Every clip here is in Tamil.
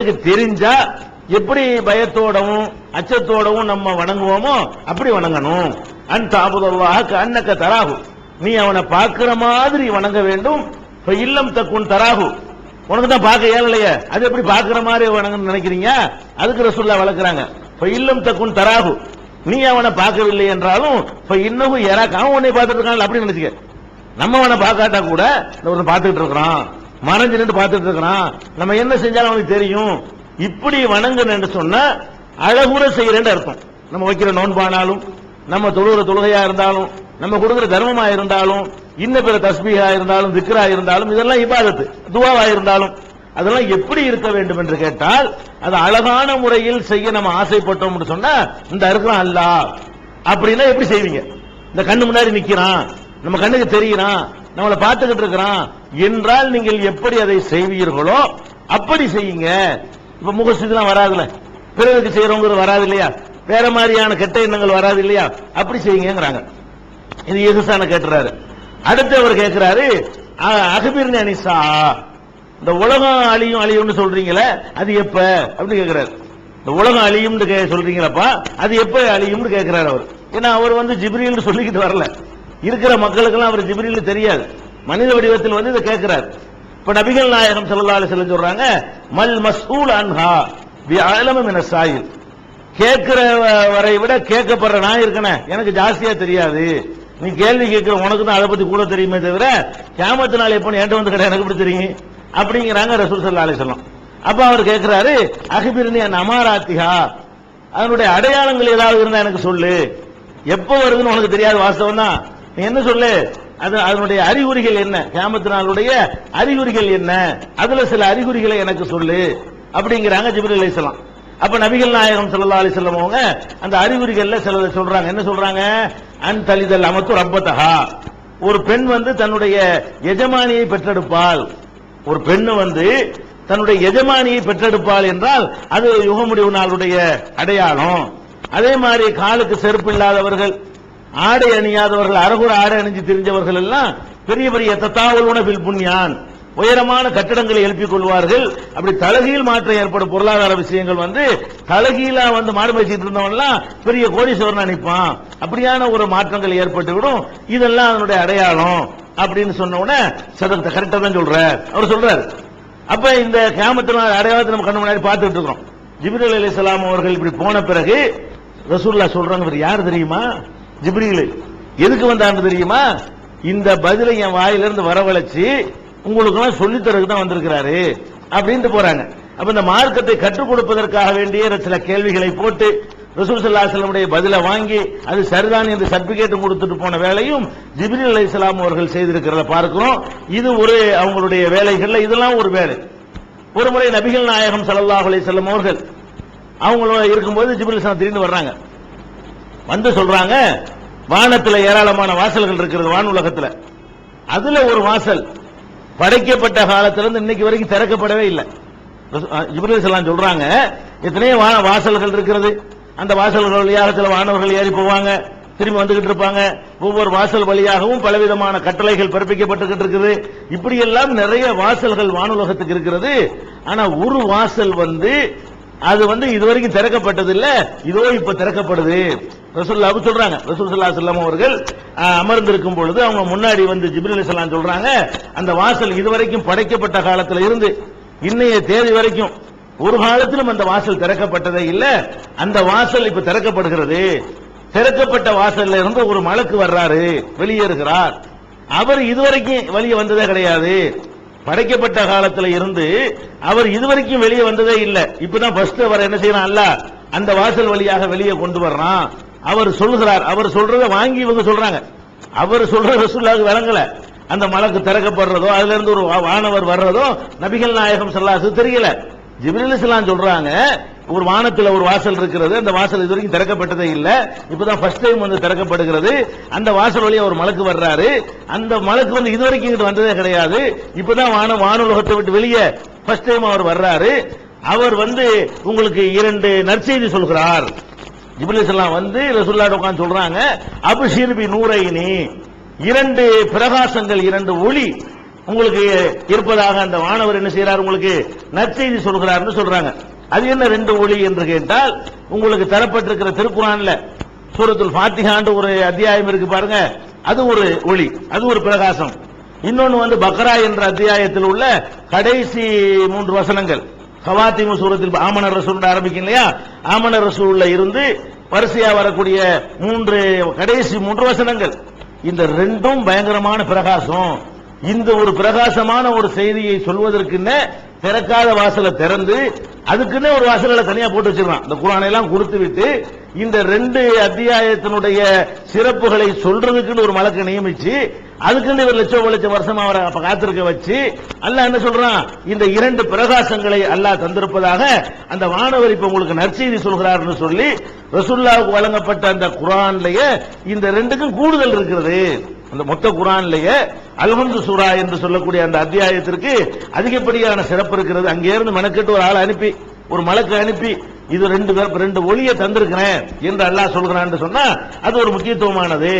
நமக்கு தெரிஞ்சா எப்படி பயத்தோடவும் அச்சத்தோடவும் நம்ம வணங்குவோமோ அப்படி வணங்கணும். அன் தாபுதல்லாக அன்னக்க தராகு நீ அவனை பார்க்கிற மாதிரி வணங்க வேண்டும். இப்ப இல்லம் தக்குன் தராகு உனக்கு தான் பார்க்க இயலலையே அது எப்படி பார்க்கிற மாதிரி வணங்கன்னு நினைக்கிறீங்க? அதுக்கு ரசுல்லா வளர்க்குறாங்க. இப்ப இல்லம் தக்குன் தராகு நீ அவனை பார்க்கவில்லை என்றாலும் இப்ப இன்னமும் யாராக்கு அவன் உன்னை பார்த்துட்டு இருக்கான் அப்படி நினைச்சுக்க. நம்ம அவனை பார்க்காட்டா கூட ஒருத்தன் பார்த்துட்டு இருக்கிறான். மறைஞ்சு நின்று பார்த்துட்டு இருக்கிறான். நம்ம என்ன செஞ்சாலும் அவனுக்கு தெரியும். இப்படி வணங்குன்னு சொன்னா அழகுற செய்யறேன்னு அர்த்தம். நம்ம வைக்கிற நோன்பானாலும் நம்ம தொழுகிற தொழுகையா இருந்தாலும் நம்ம கொடுக்குற தர்மமா இருந்தாலும் இன்ன பிற தஸ்பீகா இருந்தாலும் திக்ரா இருந்தாலும் இதெல்லாம் இபாதத்து துவாவா இருந்தாலும் அதெல்லாம் எப்படி இருக்க வேண்டும் என்று கேட்டால் அது அழகான முறையில் செய்ய நம்ம ஆசைப்பட்டோம் சொன்னா இந்த இருக்கிறான் அல்ல. அப்படின்னா எப்படி செய்வீங்க? இந்த கண்ணு முன்னாடி நிக்கிறான். நம்ம கண்ணுக்கு தெரியிறான். நம்மளை பார்த்துக்கிட்டு இருக்கிறான். என்றால் நீங்கள் எப்படி அதை செய்வீர்களோ அப்படி செய்யுங்க. இப்ப முகஸ்துதிலாம் வராதுல பிறருக்கு செய்யறவங்க வராது இல்லையா வேற மாதிரியான கெட்ட எண்ணங்கள் வராது இல்லையா அப்படி செய்யுங்கிறாங்க இது எகுசான கேட்டுறாரு. அடுத்து அவர் கேட்கிறாரு அகபீர் அனிசா இந்த உலகம் அழியும் அழியும்னு சொல்றீங்களே அது எப்ப? அப்படின்னு கேட்கிறாரு இந்த உலகம் அழியும்னு கே- சொல்றீங்களப்பா அது எப்ப அழியும்னு கேட்கிறாரு அவர். ஏன்னா அவர் வந்து ஜிப்ரீல்னு சொல்லிக்கிட்டு வரல. இருக்கிற மக்களுக்கெல்லாம் அவர் ஜிப்ரீல் தெரியாது. மனித வடிவத்தில் வந்து இதை கேட்கிறார். இப்ப நபிகள் நாயகம் ஸல்லல்லாஹு செல்ல சொல்றாங்க மல் மசூல் அன்ஹா வியாழமும் அலம மின சாயில். கேட்கிற வரை விட கேட்கப்படுற நான் இருக்கனே. எனக்கு ஜாஸ்தியா தெரியாது. நீ கேள்வி கேட்கிற உனக்கு தான் அதை பத்தி கூட தெரியுமே தவிர கேமத்து நாள் எப்போ என்கிட்ட வந்து கிடையாது எனக்கு எப்படி தெரியும்? அப்படிங்கிறாங்க ரசூல் ஸல்லல்லாஹு அலைஹி அப்ப அவர் கேட்கிறாரு அகிபிரினி என் அமாராத்திகா அதனுடைய அடையாளங்கள் ஏதாவது இருந்தா எனக்கு சொல்லு. எப்போ வருதுன்னு உனக்கு தெரியாது வாஸ்தவம் தான் நீ என்ன சொல்லு? அது அதனுடைய அறிகுறிகள் என்ன? கேமத்து நாளுடைய அறிகுறிகள் என்ன? அதுல சில அறிகுறிகளை எனக்கு சொல்லு. அப்படிங்கிறாங்க ஜிப்ரீல் அலிசலாம் அப்ப நபிகள் நாயகம் ஸல்லல்லாஹு அலைஹி அவங்க அந்த அறிகுறிகள்ல சிலர் சொல்றாங்க. என்ன சொல்றாங்க? அன் தலிதல் அமத்து ரப்பத்தகா ஒரு பெண் வந்து தன்னுடைய எஜமானியை பெற்றெடுப்பாள். ஒரு பெண்ணு வந்து தன்னுடைய எஜமானியை பெற்றெடுப்பாள் என்றால் அது யுக முடிவு நாளுடைய அடையாளம். அதே மாதிரி காலுக்கு செருப்பு இல்லாதவர்கள் ஆடை அணியாதவர்கள் அரகுர ஆடை அணிஞ்சு தெரிஞ்சவர்கள் எல்லாம் பெரிய பெரிய தத்தாவல் உணவில் புண்ணியான். உயரமான கட்டடங்களை எழுப்பிக் கொள்வார்கள். அப்படி தலகீழ் மாற்றம் ஏற்படும் பொருளாதார விஷயங்கள் வந்து தலகீழா வந்து மாடு பேசிட்டு இருந்தவன்லாம் பெரிய கோடீஸ்வரன் நினைப்பான் அப்படியான ஒரு மாற்றங்கள் ஏற்பட்டுவிடும். இதெல்லாம் அதனுடைய அடையாளம் அப்படின்னு சொன்ன உடனே சதத்தை கரெக்டா தான் சொல்ற அவர் சொல்றாரு அப்ப இந்த கேமத்தின அடையாளத்தை நம்ம கண்ணு முன்னாடி பார்த்துட்டு இருக்கிறோம் ஜிபிரல் அலி அவர்கள் இப்படி போன பிறகு ரசூல்லா சொல்றாங்க இவர் யார் தெரியுமா? ஜிப்ரீல் எதுக்கு வந்தான்னு தெரியுமா? இந்த பதிலை என் வாயிலிருந்து வரவழைச்சு உங்களுக்கு எல்லாம் சொல்லித் தான் வந்திருக்கிறாரு அப்படின்ட்டு போறாங்க. அப்ப இந்த மார்க்கத்தை கற்றுக் கொடுப்பதற்காக வேண்டிய சில கேள்விகளை போட்டு ரசூல் ஸல்லல்லாஹு பதிலை வாங்கி அது சரிதான் என்று சர்டிபிகேட்டும் கொடுத்துட்டு போன வேலையும் ஜிபிரில் அலி இஸ்லாம் அவர்கள் செய்திருக்கிறத பார்க்கிறோம். இது ஒரு அவங்களுடைய வேலைகள்ல இதெல்லாம் ஒரு வேலை. ஒரு முறை நபிகள் நாயகம் சல்லாஹ் அலி வஸல்லம் அவர்கள் அவங்கள இருக்கும்போது ஜிப்ரீல் அலைஹிஸ்ஸலாம் திடீர்னு வர்றாங்க. வந்து சொல்றாங்க வானத்தில் ஏராளமான வாசல்கள் இருக்கிறது வான் உலகத்தில். அதுல ஒரு வாசல் படைக்கப்பட்ட காலத்திலிருந்து இன்னைக்கு வரைக்கும் திறக்கப்படவே இல்லை. ஜிப்ரீல் ஸல்லல்லாஹு சொல்றாங்க எத்தனையோ வான வாசல்கள் இருக்கிறது. அந்த வாசல்கள் வழியாக சில வானவர்கள் ஏறி போவாங்க திரும்பி வந்துகிட்டு இருப்பாங்க. ஒவ்வொரு வாசல் வழியாகவும் பலவிதமான கட்டளைகள் பிறப்பிக்கப்பட்டுகிட்டு இருக்குது. இப்படி எல்லாம் நிறைய வாசல்கள் வானுலகத்துக்கு இருக்கிறது. ஆனா ஒரு வாசல் வந்து அது வந்து இதுவரைக்கும் திறக்கப்பட்டது இல்ல இதோ இப்ப திறக்கப்படுது. ரசூல்லாவுக்கு சொல்றாங்க. ரசூல் ஸல்லல்லாஹு அவர்கள் அமர்ந்திருக்கும் பொழுது அவங்க முன்னாடி வந்து ஜிப்ரீல் அலிசல்லாம் சொல்றாங்க. அந்த வாசல் இதுவரைக்கும் படைக்கப்பட்ட காலத்தில் இருந்து இன்னைய தேதி வரைக்கும் ஒரு காலத்திலும் அந்த வாசல் திறக்கப்பட்டதே இல்ல. அந்த வாசல் இப்ப திறக்கப்படுகிறது. திறக்கப்பட்ட வாசல்ல இருந்து ஒரு மலக்கு வர்றாரு வெளியேறுகிறார். அவர் இதுவரைக்கும் வெளியே வந்ததே கிடையாது. படைக்கப்பட்ட காலத்துல இருந்து அவர் இதுவரைக்கும் வெளியே வந்ததே இல்லை. இப்பதான் ஃபர்ஸ்ட் அவர் என்ன செய்யறான்? அல்ல அந்த வாசல் வழியாக வெளியே கொண்டு வர்றான். அவர் சொல்லுகிறார் அவர் சொல்றத வாங்கி இவங்க சொல்றாங்க. அவர் சொல்ற ரசூல்லாவுக்கு விளங்கல. அந்த மலக்கு திறக்கப்படுறதோ அதுல இருந்து ஒரு வானவர் வர்றதோ நபிகள் நாயகம் ஸல்லல்லாஹு தெரியல. ஜிப்ரீல் இஸ்லாம் சொல்றாங்க ஒரு வானத்துல ஒரு வாசல் இருக்கிறது அந்த வாசல் இது வரைக்கும் திறக்கப்பட்டதே இல்ல. இப்பதான் ஃபர்ஸ்ட் டைம் வந்து திறக்கப்படுகிறது. அந்த வாசல் வழியா ஒரு மலக்கு வர்றாரு. அந்த மலக்கு வந்து இது வரைக்கும் இங்கிட்டு வந்ததே கிடையாது. இப்பதான் வான வானுலகத்தை விட்டு வெளியே ஃபர்ஸ்ட் டைம் அவர் வர்றாரு. அவர் வந்து உங்களுக்கு இரண்டு நற்செய்தி சொல்கிறார். ஜிபிலிஸ்லாம் வந்து ரசூலுல்லாஹ் உட்காந்து சொல்றாங்க அபுஷீர் பி நூரைனி. இரண்டு பிரகாசங்கள் இரண்டு ஒளி உங்களுக்கு இருப்பதாக அந்த வானவர் என்ன செய்யறார் உங்களுக்கு நற்செய்தி சொல்கிறார்னு சொல்றாங்க. அது என்ன ரெண்டு ஒளி என்று கேட்டால் உங்களுக்கு தரப்பட்டிருக்கிற திருக்குறான்ல சூரத்துல் பாத்திகாண்டு ஒரு அத்தியாயம் இருக்கு பாருங்க அது ஒரு ஒளி அது ஒரு பிரகாசம். இன்னொன்னு வந்து பக்ரா என்ற அத்தியாயத்தில் உள்ள கடைசி மூன்று வசனங்கள். கவாத்திமு சூரத்தில் ஆமனர் ரசூல் ஆரம்பிக்கும் இல்லையா? ஆமனர் ரசூல்ல இருந்து வரிசையா வரக்கூடிய மூன்று கடைசி மூன்று வசனங்கள். இந்த ரெண்டும் பயங்கரமான பிரகாசம். இந்த ஒரு பிரகாசமான ஒரு செய்தியை சொல்வதற்குன்னு திறக்காத வாசலை திறந்து அதுக்குன்னு ஒரு வாசல தனியா போட்டு வச்சிருக்கான் இந்த குரானை எல்லாம் கொடுத்து விட்டு இந்த ரெண்டு அத்தியாயத்தினுடைய சிறப்புகளை சொல்றதுக்குன்னு ஒரு மலக்கை நியமிச்சு அதுக்குன்னு ஒரு லட்சம் லட்சம் வருஷம் அவரை அப்ப காத்திருக்க வச்சு அல்லாஹ் என்ன சொல்றான்? இந்த இரண்டு பிரகாசங்களை அல்லாஹ் தந்திருப்பதாக அந்த வானவர் இப்ப உங்களுக்கு நற்செய்தி சொல்கிறார்னு சொல்லி ரசுல்லாவுக்கு வழங்கப்பட்ட அந்த குரான்லயே இந்த ரெண்டுக்கும் கூடுதல் இருக்கிறது அந்த மொத்த குரான்லயே அல்ஹம்து சுரா என்று சொல்லக்கூடிய அந்த அத்தியாயத்திற்கு அதிகப்படியான சிறப்பு இருக்கிறது. அங்கே இருந்து மெனக்கெட்டு ஒரு ஆள் அனுப்பி ஒரு மலக்கு அனுப்பி இது ரெண்டு ரெண்டு ஒளியை தந்திருக்கிறேன் என்று அல்லாஹ் சொல்கிறான்னு சொன்னா அது ஒரு முக்கியத்துவமானது.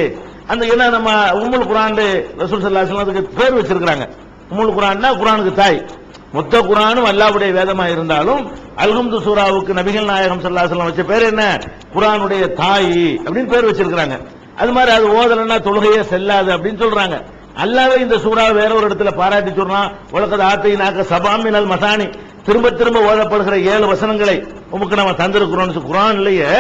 அந்த என்ன நம்ம உம்முல் குரான் ரசூல் சல்லாஸ்லாம் அதுக்கு பேர் வச்சிருக்கிறாங்க. உம்முல் குரான்னா குரானுக்கு தாய். மொத்த குரானும் அல்லாவுடைய வேதமா இருந்தாலும் அல்ஹம்து சூராவுக்கு நபிகள் நாயகம் சல்லாஸ்லாம் வச்ச பேர் என்ன? குரானுடைய தாய் அப்படின்னு பேர் வச்சிருக்கிறாங்க. அது மாதிரி அது ஓதலன்னா தொழுகையே செல்லாது அப்படின்னு சொல்றாங்க. அல்லாவே இந்த சூறா வேற ஒரு இடத்துல பாராட்டி சொல்றான் உலகத்தை ஆத்தை நாக்க சபாமினல் மசானி. திரும்ப திரும்ப ஓதப்படுகிற ஏழு வசனங்களை உமக்கு நம்ம தந்திருக்கிறோம் குரான்லயே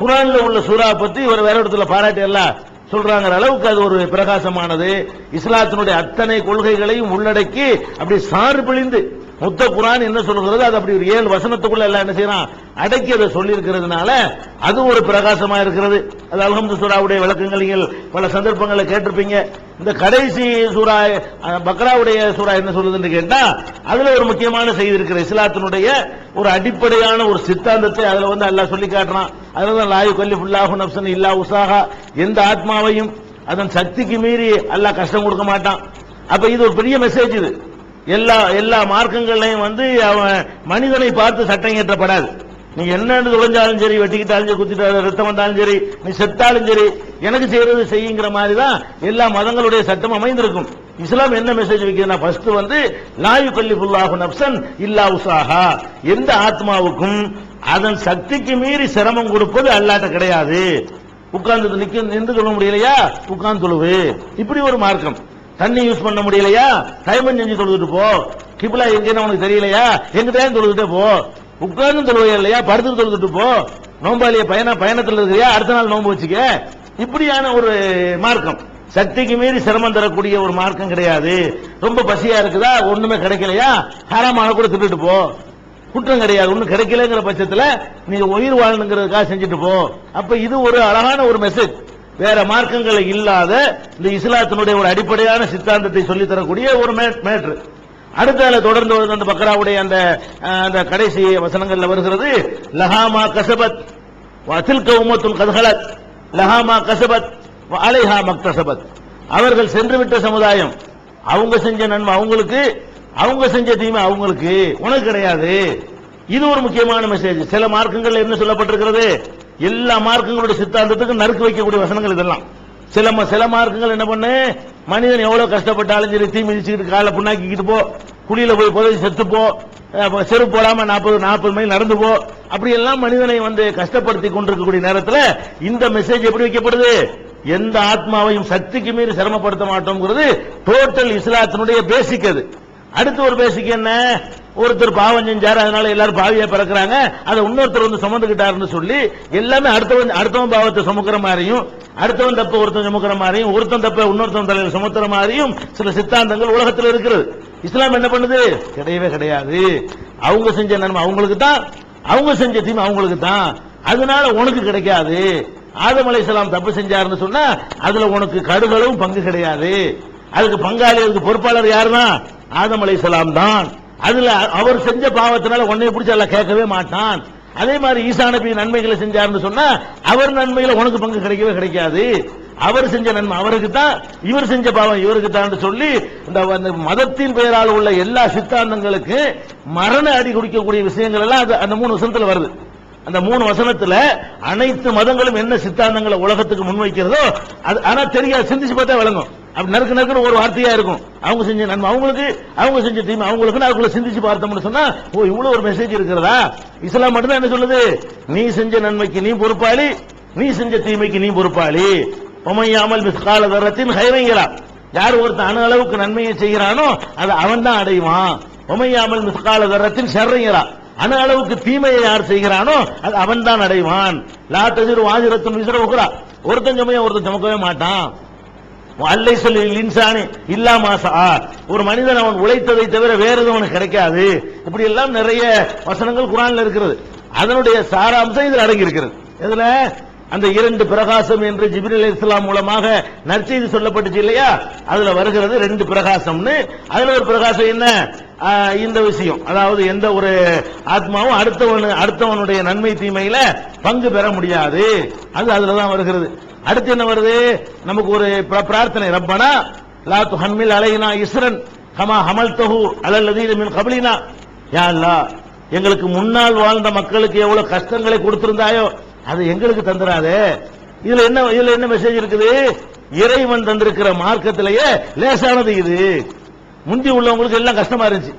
குரான்ல உள்ள சூறாவை பத்தி ஒரு வேற இடத்துல பாராட்டி எல்லாம் சொல்றாங்கிற அளவுக்கு அது ஒரு பிரகாசமானது. இஸ்லாத்தினுடைய அத்தனை கொள்கைகளையும் உள்ளடக்கி அப்படி சார்பிழிந்து பிழிந்து குரான் என்ன சொல்லுகிறது அது அப்படி ஒரு ஏழு வசனத்துக்குள்ள எல்லாம் என்ன செய்யறான்? அடக்கி அதை சொல்லி இருக்கிறதுனால அது ஒரு பிரகாசமா இருக்கிறது. அது அல்ஹம்து சூராவுடைய விளக்கங்கள் நீங்கள் பல சந்தர்ப்பங்களை கேட்டிருப்பீங்க. இந்த கடைசி சூரா பக்ராவுடைய சூரா என்ன சொல்லுதுன்னு கேட்டா அதுல ஒரு முக்கியமான செய்தி இருக்கிற இஸ்லாத்தினுடைய ஒரு அடிப்படையான ஒரு சித்தாந்தத்தை அதுல வந்து எல்லாம் சொல்லி காட்டுறான். அதுலதான் லாயு கொல்லி ஃபுல்லாஹு நப்சன் இல்லா உசாகா எந்த ஆத்மாவையும் அதன் சக்திக்கு மீறி அல்லாஹ் கஷ்டம் கொடுக்க மாட்டான். அப்ப இது ஒரு பெரிய மெசேஜ் இது. எல்லா எல்லா மார்க்கங்களையும் வந்து அவன் மனிதனை பார்த்து சட்டம் இயற்றப்படாது. நீ என்னன்னு தொலைஞ்சாலும் சரி வெட்டிக்கிட்டாலும் சரி குத்திட்டாலும் ரத்தம் வந்தாலும் சரி நீ செத்தாலும் சரி எனக்கு செய்யறது செய்யுங்கிற மாதிரி தான் எல்லா மதங்களுடைய சட்டம் அமைந்திருக்கும். இஸ்லாம் என்ன மெசேஜ் வைக்கிறதுனா ஃபர்ஸ்ட் வந்து லாயு கல்லிஃபுல்லாஹு நப்சன் இல்லா உசாஹா எந்த ஆத்மாவுக்கும் அதன் சக்திக்கு மீறி சிரமம் கொடுப்பது அல்லாட்ட கிடையாது. உட்கார்ந்து நிக்க நின்று கொள்ள முடியலையா? உட்கார்ந்து தொழுவு இப்படி ஒரு மார்க்கம். தண்ணி யூஸ் பண்ண முடியலையா? டைமன் செஞ்சு தொழுதுட்டு போ. கிபிலா எங்கன்னு உனக்கு தெரியலையா? எங்கிட்ட தொழுதுட்டே போ. உட்கார்ந்து தொழுவையா இல்லையா? படுத்து தொழுதுட்டு போ. நோம்பாளிய பயண பயணத்தில் இருக்கிறியா? அடுத்த நாள் நோம்பு வச்சுக்க. இப்படியான ஒரு மார்க்கம். சக்திக்கு மீறி சிரமம் தரக்கூடிய ஒரு மார்க்கம் கிடையாது. ரொம்ப பசியா இருக்குதா? ஒண்ணுமே கிடைக்கலையா? ஹராமான கூட திட்டுட்டு போ. குற்றம் கிடையாது. ஒன்றும் கிடைக்கலங்கிற பட்சத்துல நீங்க உயிர் வாழணுங்கிறதுக்காக செஞ்சுட்டு போ. அப்ப இது ஒரு அழகான ஒரு மெசேஜ் வேற மார்க்கங்கள் இல்லாத இந்த இஸ்லாத்தினுடைய ஒரு அடிப்படையான சித்தாந்தத்தை சொல்லி தரக்கூடிய ஒரு மேட்ரு அடுத்தால தொடர்ந்து வருது அந்த பக்ராவுடைய அந்த அந்த கடைசி வசனங்கள்ல வருகிறது. லஹாமா கசபத். வதில் கவுமத்துல் கதகலத் லஹாமா கசபத். அலைஹா மக்தசபத். அவர்கள் சென்று விட்ட சமுதாயம். அவங்க செஞ்ச நன்மை அவங்களுக்கு அவங்க செஞ்ச தீமை அவங்களுக்கு. உனக்கு கிடையாது. இது ஒரு முக்கியமான மெசேஜ் சில மார்க்கங்கள் என்ன சொல்லப்பட்டிருக்கிறது? எல்லா மார்க்கங்களுடைய சித்தாந்தத்துக்கும் நறுக்கு வைக்கக்கூடிய வசனங்கள் இதெல்லாம். சில ம- சில மார்க்கங்கள் என்ன பண்ணு? மனிதன் எவ்வளவு கஷ்டப்பட்டாலும் சரி தீ மிதிச்சுக்கிட்டு காலை புண்ணாக்கிக்கிட்டு போ. குழியில போய் புதைச்சி செத்துப்போ செருப்பு போடாம நாற்பது நாற்பது மைல் நடந்து போ. அப்படி எல்லாம் மனிதனை வந்து கஷ்டப்படுத்தி கொண்டிருக்கக்கூடிய நேரத்தில் இந்த மெசேஜ் எப்படி வைக்கப்படுது? எந்த ஆத்மாவையும் சக்திக்கு மீறி சிரமப்படுத்த மாட்டோம்ங்கிறது டோட்டல் இஸ்லாத்தினுடைய பேசிக் அது. அடுத்து ஒரு பேசிக் என்ன? ஒருத்தர் பாவம் செஞ்சாரு அதனால எல்லாரும் பாவியா பிறக்கிறாங்க. அதை இன்னொருத்தர் வந்து சுமந்துக்கிட்டாருன்னு சொல்லி எல்லாமே அடுத்தவன் அடுத்தவன் பாவத்தை சுமக்கிற மாதிரியும் அடுத்தவன் தப்ப ஒருத்தன் சுமக்கிற மாதிரியும் ஒருத்தன் தப்ப இன்னொருத்தன் தலைவர் சுமத்துற மாதிரியும் சில சித்தாந்தங்கள் உலகத்தில் இருக்கிறது. இஸ்லாம் என்ன பண்ணுது? கிடையவே கிடையாது. அவங்க செஞ்ச நன்மை அவங்களுக்கு தான் அவங்க செஞ்ச தீமை அவங்களுக்கு தான் அதனால உனக்கு கிடைக்காது. ஆதம் அலைசலாம் தப்பு செஞ்சாருன்னு சொன்னா அதுல உனக்கு கடுகளவும் பங்கு கிடையாது. அதுக்கு பங்காளி அதுக்கு பொறுப்பாளர் யாருன்னா ஆதம் அலைசலாம் தான். அதுல அவர் செஞ்ச பாவத்தினால உன்னை பிடிச்சி எல்லாம் கேட்கவே மாட்டான். அதே மாதிரி ஈசா நபி நன்மைகளை செஞ்சாருன்னு சொன்னா அவர் நன்மையில உனக்கு பங்கு கிடைக்கவே கிடைக்காது. அவர் செஞ்ச நன்மை அவருக்கு தான் இவர் செஞ்ச பாவம் இவருக்கு தான் சொல்லி இந்த அந்த மதத்தின் பெயரால் உள்ள எல்லா சித்தாந்தங்களுக்கு மரண அடி குடிக்கக்கூடிய விஷயங்கள் எல்லாம் அது அந்த மூணு வசனத்துல வருது. அந்த மூணு வசனத்துல அனைத்து மதங்களும் என்ன சித்தாந்தங்களை உலகத்துக்கு முன்வைக்கிறதோ அது ஆனா தெரியாது சிந்திச்சு பார்த்தா விளங்கும். அப்படி நறுக்கு நறுக்குன்னு ஒரு வார்த்தையா இருக்கும். அவங்க செஞ்ச நன்மை அவங்களுக்கு அவங்க செஞ்ச தீமை அவங்களுக்கு அதுக்குள்ள சிந்திச்சு பார்த்தோம்னு சொன்னா ஓ இவ்வளவு ஒரு மெசேஜ் இருக்கிறதா? இஸ்லாம் மட்டும்தான் என்ன சொல்லுது? நீ செஞ்ச நன்மைக்கு நீ பொறுப்பாளி நீ செஞ்ச தீமைக்கு நீ பொறுப்பாளி. உமையாமல் மிஸ்கால தரத்தின் ஹைரங்களா யார் ஒருத்தன் அணு அளவுக்கு நன்மையை செய்கிறானோ அதை அவன் தான் அடைவான் உமையாமல் மிஸ்கால தரத்தின் ஷர்ரைங்களா அணு அளவுக்கு தீமையை யார் செய்கிறானோ அது அவன் தான் அடைவான். லா தஜிர் வாஜிரத்தும் விசிற உகுரா. ஒருத்தன் சமயம் ஒருத்தன் சமக்கவே மாட்டான். அல்லை சொல்லி இன்சானி இல்லா மாசா ஒரு மனிதன் அவன் உழைத்ததை தவிர வேற எதுவும் அவனுக்கு கிடைக்காது. இப்படி எல்லாம் நிறைய வசனங்கள் குரான்ல இருக்கிறது. அதனுடைய சாராம்சம் இதில் அடங்கி இருக்கிறது இதுல அந்த இரண்டு பிரகாசம் என்று ஜிப்ரில் இஸ்லாம் மூலமாக நற்செய்தி சொல்லப்பட்டுச்சு இல்லையா? அதுல வருகிறது ரெண்டு பிரகாசம்னு. அதுல ஒரு பிரகாசம் என்ன? இந்த விஷயம். அதாவது எந்த ஒரு ஆத்மாவும் அடுத்தவன் அடுத்தவனுடைய நன்மை தீமையில பங்கு பெற முடியாது. அது அதுலதான் வருகிறது. அடுத்து என்ன வருது? நமக்கு ஒரு பிரார்த்தனை. ரப்பனா லா துஹன்மில் அலைனா இஸ்ரன் ஹமா ஹமல் தஹு அலல்லதீன மின் கபலினா. யா அல்லாஹ் எங்களுக்கு முன்னால் வாழ்ந்த மக்களுக்கு எவ்வளவு கஷ்டங்களை கொடுத்திருந்தாயோ அது எங்களுக்கு தந்துராதே இதுல என்ன இதுல என்ன மெசேஜ் இருக்குது? இறைவன் தந்திருக்கிற மார்க்கத்திலேயே லேசானது இது. முந்தி உள்ளவங்களுக்கு எல்லாம் கஷ்டமா இருந்துச்சு.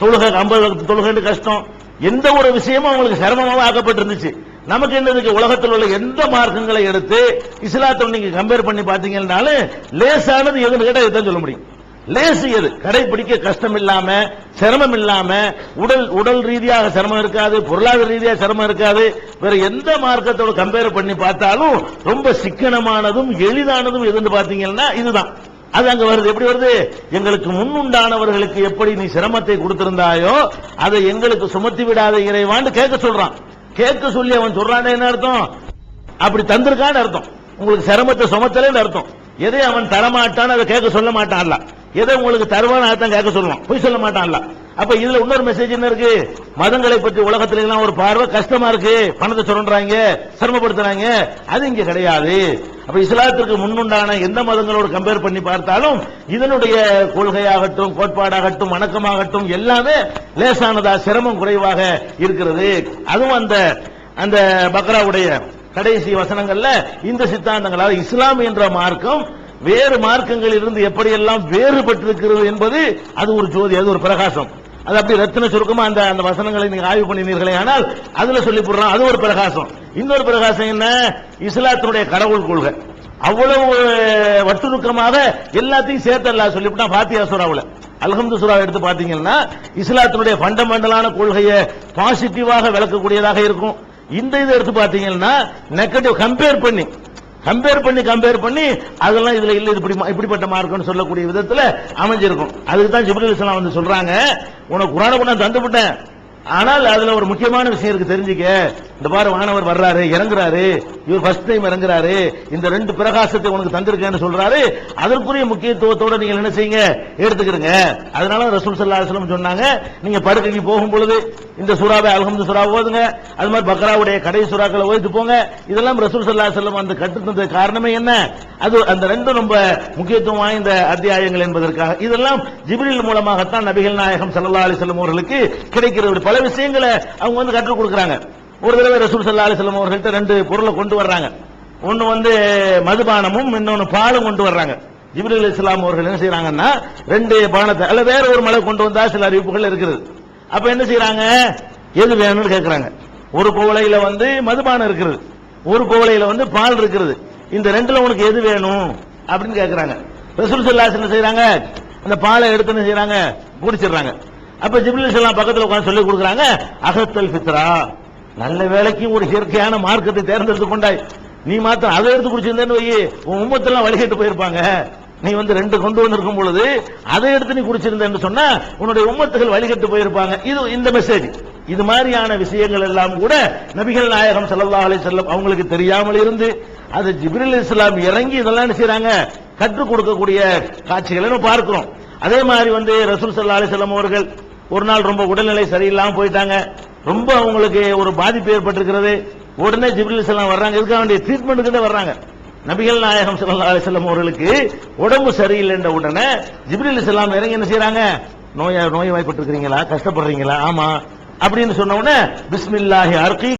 தொழுகை ஐம்பது தொழுகை கஷ்டம். எந்த ஒரு விஷயமும் அவங்களுக்கு சிரமமாக ஆக்கப்பட்டிருந்துச்சு. நமக்கு என்னதுக்கு உலகத்தில் உள்ள எந்த மார்க்கங்களை எடுத்து இஸ்லாத்தை நீங்க கம்பேர் பண்ணி பாத்தீங்கன்னாலும் லேசானது எதுன்னு கேட்டா இதுதான் சொல்ல முடியும். லேசு எது கடைபிடிக்க கஷ்டம் இல்லாம சிரமம் இல்லாம உடல் உடல் ரீதியாக சிரமம் இருக்காது பொருளாதார ரீதியாக சிரமம் இருக்காது. வேற எந்த மார்க்கத்தோட கம்பேர் பண்ணி பார்த்தாலும் ரொம்ப சிக்கனமானதும் எளிதானதும் எதுன்னு பாத்தீங்கன்னா இதுதான். அது அங்க வருது. எப்படி வருது? எங்களுக்கு முன்னுண்டானவர்களுக்கு எப்படி நீ சிரமத்தை கொடுத்திருந்தாயோ அதை எங்களுக்கு சுமத்தி விடாத இறைவான்னு கேட்க சொல்றான். கேட்க சொல்லி அவன் சொல்றானே என்ன அர்த்தம்? அப்படி தந்திருக்கான்னு அர்த்தம். உங்களுக்கு சிரமத்தை சுமத்தலேன்னு அர்த்தம். எதை அவன் தரமாட்டான்னு அதை கேட்க சொல்ல மாட்டான்ல. எதை உங்களுக்கு தருவான அதான் கேட்க சொல்லுவோம் போய் சொல்ல மாட்டான்ல. அப்ப இதுல இன்னொரு மெசேஜ் என்ன இருக்கு? மதங்களை பற்றி உலகத்துல எல்லாம் ஒரு பார்வை கஷ்டமா இருக்கு. பணத்தை சுரண்டுறாங்க சிரமப்படுத்துறாங்க. அது இங்க கிடையாது. அப்ப இஸ்லாத்திற்கு முன்னுண்டான எந்த மதங்களோடு கம்பேர் பண்ணி பார்த்தாலும் இதனுடைய கொள்கையாகட்டும் கோட்பாடாகட்டும் வணக்கமாகட்டும் எல்லாமே லேசானதா சிரமம் குறைவாக இருக்கிறது. அதுவும் அந்த அந்த பக்ராவுடைய கடைசி வசனங்கள்ல இந்த சித்தாந்தங்களால் இஸ்லாம் என்ற மார்க்கம் வேறு மார்க்கங்களில் இருந்து எப்படியெல்லாம் வேறுபட்டிருக்கிறது என்பது அது ஒரு ஜோதி அது ஒரு பிரகாசம். அது அப்படி ரத்தின சுருக்கமா அந்த அந்த வசனங்களை நீங்க ஆய்வு பண்ணினீர்களே ஆனால் அதுல சொல்லி போடுறான் அது ஒரு பிரகாசம். இன்னொரு பிரகாசம் என்ன? இஸ்லாத்தினுடைய கடவுள் கொள்கை. அவ்வளவு வட்டுருக்கமாக எல்லாத்தையும் சேர்த்து அல்லாஹ் சொல்லிவிட்டான் பாத்தியா சூறாவுல. அல்ஹம்து சூறா எடுத்து பாத்தீங்கன்னா இஸ்லாத்தினுடைய ஃபண்டமெண்டலான கொள்கையை பாசிட்டிவாக விளக்கக்கூடியதாக இருக்கும். இந்த இதை எடுத்து பாத்தீங்கன்னா நெகட்டிவ் கம்பேர் பண்ணி கம்பேர் பண்ணி கம்பேர் பண்ணி அதெல்லாம் இதுல இல்ல இப்படி இப்படிப்பட்ட மார்க்கம்னு சொல்லக்கூடிய விதத்துல அமைஞ்சிருக்கும். அதுக்கு தான் ஜிபுல் இஸ்லாம் வந்து சொல்றாங்க உனக்கு குரான கொண்டு தந்துவிட்டேன். ஆனால் அதுல ஒரு முக்கியமான விஷயம் இருக்கு தெரிஞ்சுக்க. இந்த பாரு வானவர் வர்றாரு இறங்குறாரு. இவர் ஃபர்ஸ்ட் டைம் இறங்குறாரு. இந்த ரெண்டு பிரகாசத்தை உனக்கு தந்திருக்கேன்னு சொல்றாரு. அதற்குரிய முக்கியத்துவத்தோட நீங்க என்ன செய்யுங்க? எடுத்துக்கிறீங்க அதனால ரசூல் ஸல்லல்லாஹு சொன்னாங்க நீங்க படுக்கைக்கு போகும் பொழுது இந்த சுறாவை அலகம்து சுறா ஓதுங்க. அது மாதிரி பக்ராவுடைய கடை சுறாக்களை ஓதிட்டு போங்க. இதெல்லாம் ரசூல் சல்லா செல்லம் அந்த கட்டுத்தந்த காரணமே என்ன? அது அந்த ரெண்டும் ரொம்ப முக்கியத்துவம் வாய்ந்த அத்தியாயங்கள் என்பதற்காக. இதெல்லாம் ஜிப்ரீல் மூலமாகத்தான் நபிகள் நாயகம் சல்லா அலைஹி வஸல்லம் அவர்களுக்கு கிடைக்கிறது பல விஷயங்களை அவங்க வந்து கற்றுக் கொடுக்குறாங்க. ஒரு தடவை ரசூல் சல்லா அலைஹி அவர்கள்ட்ட ரெண்டு பொருளை கொண்டு வர்றாங்க. ஒன்று வந்து மதுபானமும் இன்னொன்று பாலும் கொண்டு வர்றாங்க. ஜிப்ரீல் இஸ்லாம் அவர்கள் என்ன செய்யறாங்கன்னா ரெண்டு பானத்தை அல்ல வேற ஒரு மலை கொண்டு வந்தா சில அறிவிப்புகள் இருக்கிறது அப்ப என்ன செய்யறாங்க எது வேணும்னு கேட்கறாங்க ஒரு குவளையில வந்து மதுபானம் இருக்கிறது ஒரு குவளையில வந்து பால் இருக்கிறது இந்த ரெண்டுல உனக்கு எது வேணும்? அப்படின்னு கேட்கறாங்க ரசூல் ஸல்லல்லாஹு என்ன செய்யறாங்க அந்த பாலை எடுத்து என்ன செய்யறாங்க குடிச்சிடுறாங்க. அப்ப ஜிப்ரீல் இஸ்லாம் பக்கத்தில் உட்காந்து சொல்லி கொடுக்குறாங்க அகத்தல் ஃபித்ரா. நல்ல வேலைக்கு ஒரு இயற்கையான மார்க்கத்தை தேர்ந்தெடுத்து கொண்டாய். நீ மாத்திரம் அதை எடுத்து குடிச்சிருந்தேன்னு வை உன் உம்மத்தெல்லாம் வழிகட்டு போயிருப்பாங்க. நீ வந்து ரெண்டு கொண்டு வந்திருக்கும் பொழுது அதை எடுத்து நீ குடிச்சிருந்தேன்னு சொன்னா உன்னுடைய உம்மத்துகள் வழிகட்டு போயிருப்பாங்க. இது இந்த மெசேஜ் இது மாதிரியான விஷயங்கள் எல்லாம் கூட நபிகள் நாயகம் ஸல்லல்லாஹு அலைஹி செல்லம் அவங்களுக்கு தெரியாமல் இருந்து அது ஜிப்ரில் இஸ்லாம் இறங்கி இதெல்லாம் என்ன செய்றாங்க? கற்றுக் கொடுக்கக்கூடிய காட்சிகளை நம்ம பார்க்கிறோம். அதே மாதிரி வந்து ரசூல் ஸல்லல்லாஹு அலைஹி செல்லம் அவர்கள் ஒரு நாள் ரொம்ப உடல்நிலை சரியில்லாம போயிட்டாங்க. ரொம்ப அவங்களுக்கு ஒரு பாதிப்பு ஏற்பட்டிருக்கிறது. உடனே ஜிப்ரில் எல்லாம் வர்றாங்க. இதுக்காக வேண்டிய ட்ரீட்மெண்ட்டுக்கு தான் வர்றாங்க. நபிகள் நாயகம் சல்லா அலைஹி வஸல்லம் அவர்களுக்கு உடம்பு சரியில்லைன்ற உடனே ஜிப்ரில் இஸ்லாம் இறங்கி என்ன செய்றாங்க? நோயா இருக்கிறீங்களா கஷ்டப்படுறீங்களா? ஆமா. அப்படின்னு சொன்ன உடனே பிஸ்மில்லாஹி அர்கி